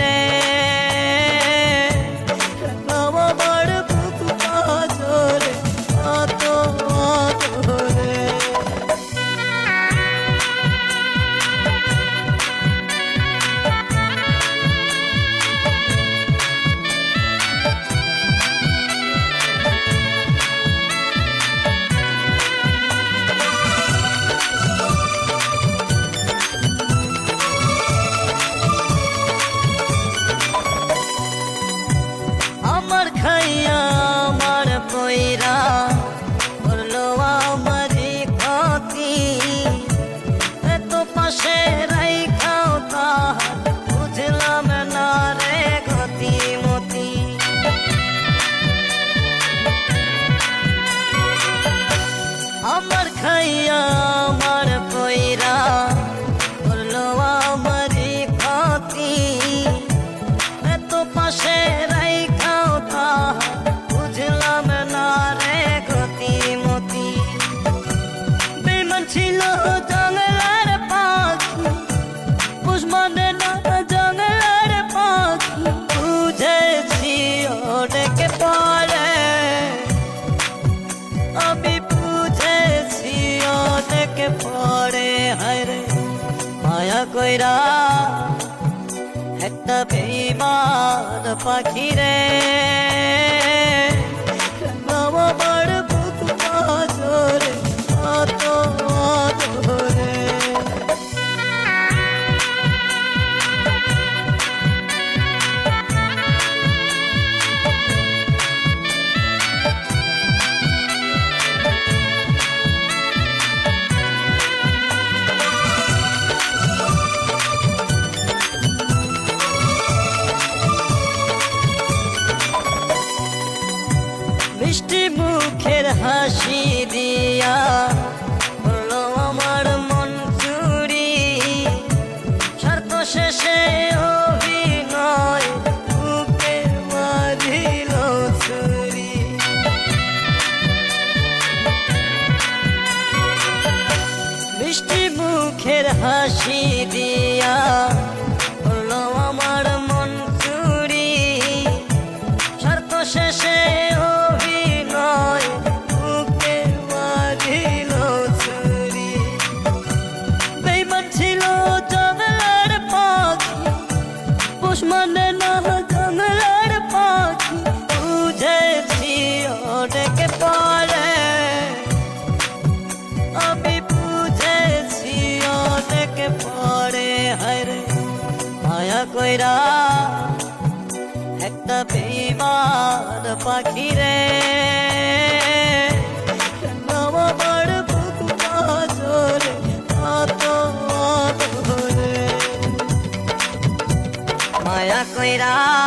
today. মায়া কইরা একটা বেইমান পাখি রে দিয়া হলো আমার মন চুরি। শর্ত শেষে অভিনয় মুখের হাসি দিয়া কইরা একটা বেমান পাখি রে। মায়া কইরা